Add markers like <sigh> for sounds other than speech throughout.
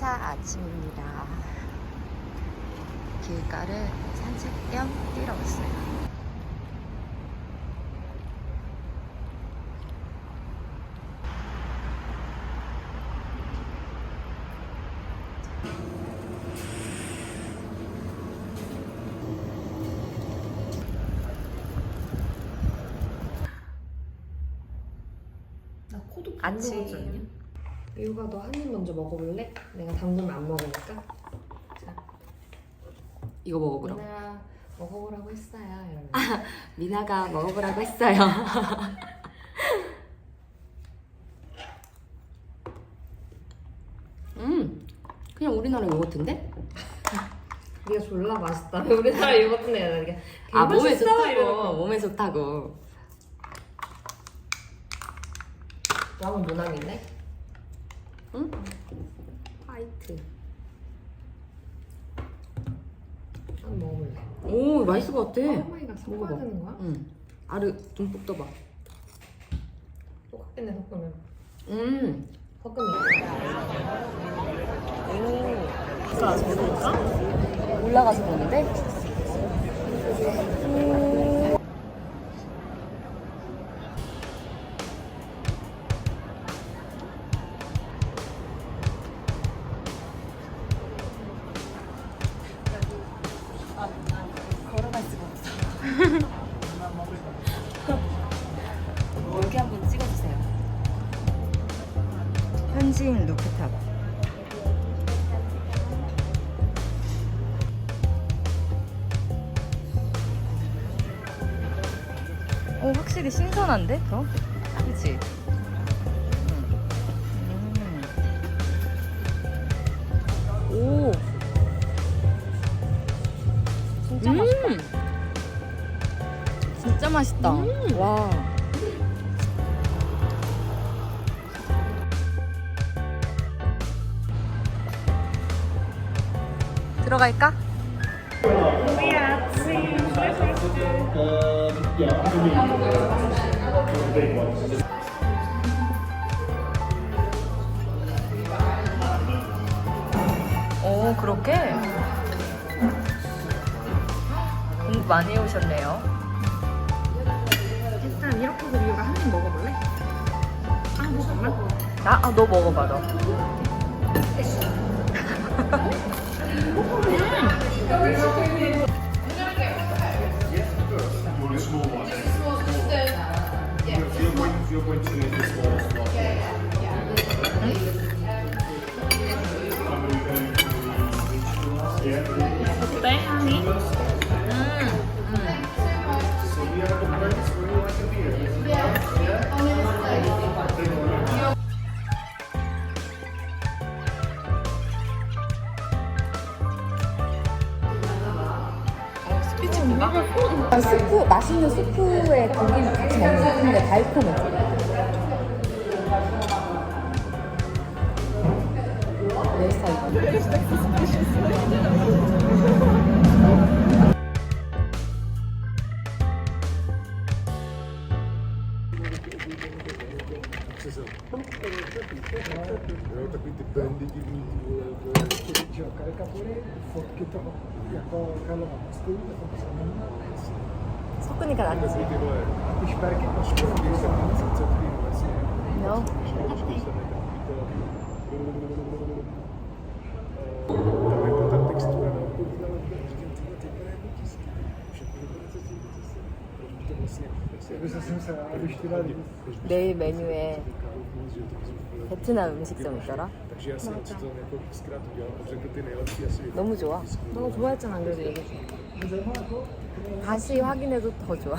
2차 아침입니다. 길가를 산책 겸 뛰러 왔어요. 나 코도 않냐? 이유가 너 한 입 먼저 먹어볼래? 내가 당근 안 먹으니까. 자, 이거 먹어보라. 미나 먹어보라고 했어요. 이러면. 미나가 먹어보라고 했어요. <laughs> 음, 그냥 우리나라 요거트인데? 네가 졸라 맛있다. <laughs> 우리나라 이것도 내가 이게 아 몸에! 좋다고. 몸에 좋다고. 왕은 모낭이네. 응? 화이트. 한 먹어볼래. 오 맛있을 것 같아. 할머니가 섞어야 먹어봐. 되는 거야? 응. 알을 듬뿍 떠봐. 똑같겠네 섞으면. 음. 섞으면. 올라가서 보는데? 걸 현지인 루프탑. 어, 확실히 신선한데? 더? 그치? 음. 오. 진짜 맛있다. 진짜 맛있다. 와. 들어갈까? 오, 그렇게? 공부 많이 해오셨네요. 일단 이렇게 해서 이유가 한 입 먹어볼래? 한 입만? 나? 아, 너 먹어봐, 너. 맛있는 스프에 고기를 같이 먹는 스프인데 달콤해. 내 스타일. 섞으니까 tvý, vlastně, No. 내일 메뉴에 베트남 음식 점 있더라. Ty nejlepší asi 너무 좋아. 너가 좋아했잖아 안 그래도 jako, 다시 확인해도 더 좋아.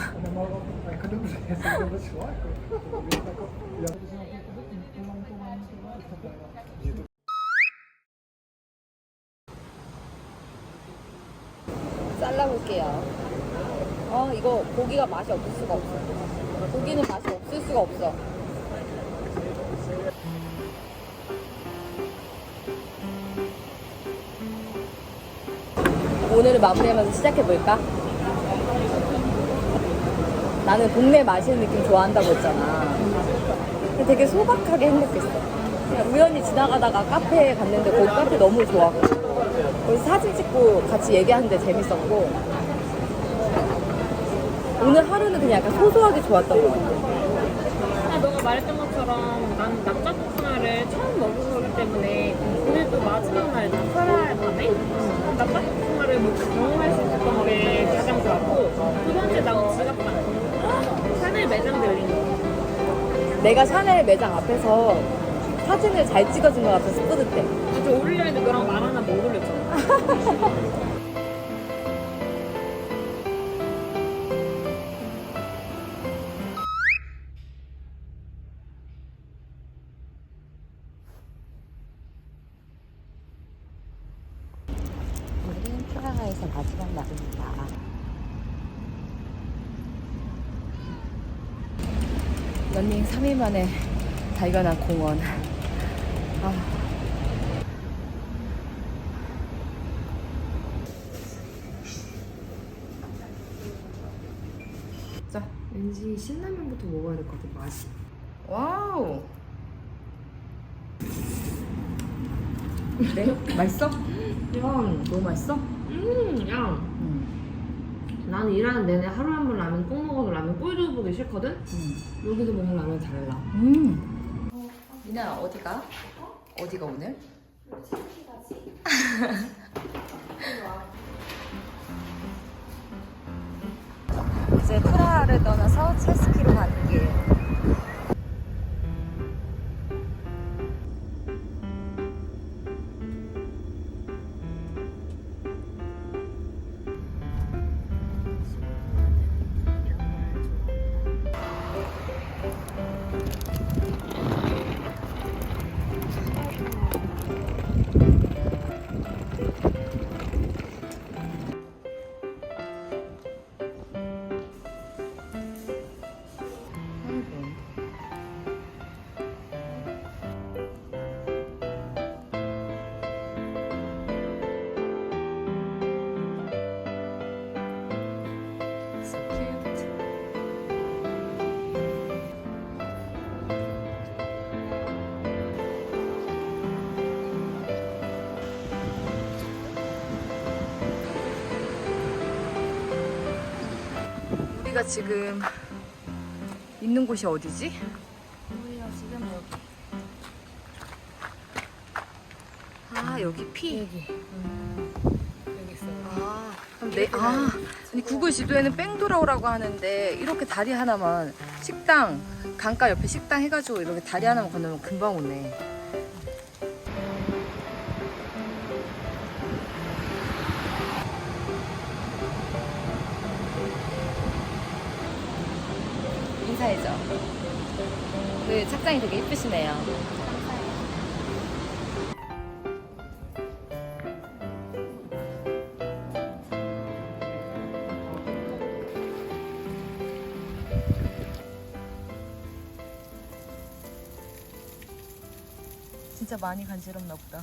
잘라볼게요. 어, 이거 고기가 맛이 없을 수가 없어. 고기는 맛이 없을 수가 없어. 오늘을 마무리하면서 시작해볼까? 나는 동네 맛있는 느낌 좋아한다고 했잖아. 근데 되게 소박하게 행복했어. 그냥 우연히 지나가다가 카페에 갔는데 거기 카페 너무 좋았고 거기서 사진 찍고 같이 얘기하는데 재밌었고 오늘 하루는 그냥 약간 소소하게 좋았던 것 같아. 아, 너가 말했던 것처럼 나는 납작볶음화를 처음 먹어보기 때문에 오늘 또 마지막 날 나사라의 밤에 내가 샤넬 매장 앞에서 사진을 잘 찍어준 것 같아서 뿌듯해. 저 올리려 했는데 너랑 말 하나 못 올렸잖아 <laughs> 런닝 3일 만에 발견한 공원. 아. 자, 왠지 신라면부터 먹어야 될 것 같아 맛이. 와우. 네? 맛있어? 야, 너무 맛있어? 음, 야. 응. 나는 일하는 내내 하루에 한번 라면 꼭 먹어도 라면 보기 싫거든? 응. 여기서 먹는 라면 달라. 음. 미나 어디가? 어디가 오늘? <laughs> 이제 프라하를 떠나서 체스키로 가는 길. 우리가 지금 있는 곳이 어디지? 우리가 지금 여기. 아 여기 피. 여기. 여기 있어. 아, 그럼 내, 아, 아니 구글 지도에는 뺑도라오라고 하는데 이렇게 다리 하나만 식당 강가 옆에 식당 해가지고 이렇게 다리 하나만 건너면 금방 오네. 그 착장이 되게 이쁘시네요. 진짜 많이 간지럽나 보다.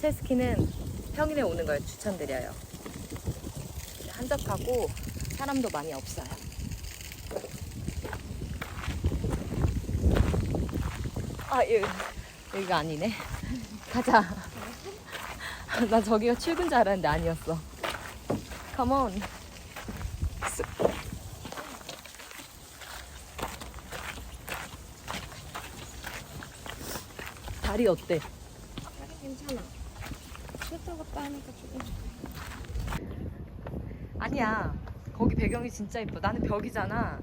세스키는 평일에 오는 걸 추천드려요. 한적하고 사람도 많이 없어요. 아, 여기, 여기가 아니네. 가자. <laughs> 나 저기가 출근 줄 알았는데 아니었어. Come on. 다리 어때? 괜찮아 쉬었다 갔다 하니까 조금 아니야. 거기 배경이 진짜 이뻐. 나는 벽이잖아.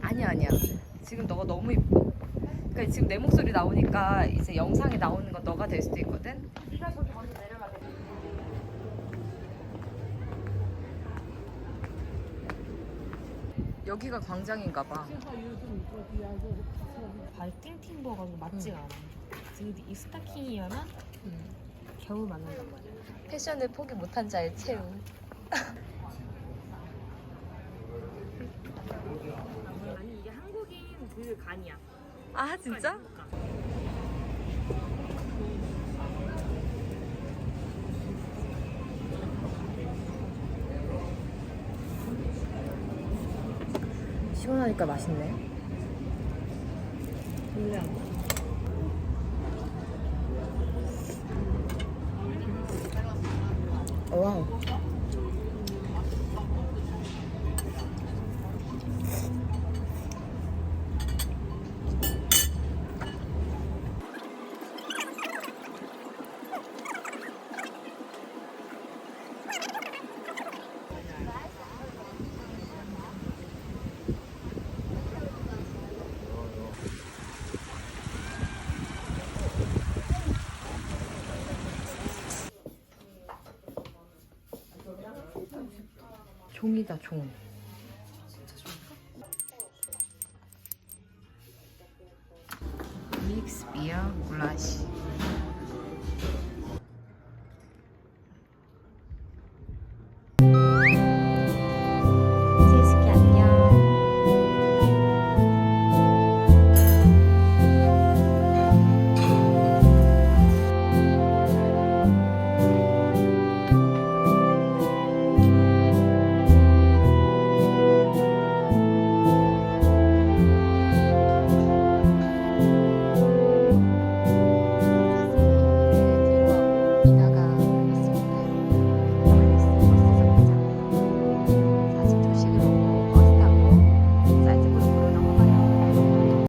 아니야, 아니야. 지금 너가 너무 이뻐. 그러니까 지금 내 목소리 나오니까 이제 영상에 나오는 건 너가 될 수도 있거든. 여기가 광장인가 봐. 발이 띵띵 부어가지고 맞지가 않아 지금 이 스타킹이야만 겨우 맞는단 말이야 패션을 포기 못한 자의 최후. 아니 이게 한국인 그 간이야 아, 진짜? 시원하니까 맛있네. 원래 안 나? 와우. 종이다 종. 믹스 비어 글라시.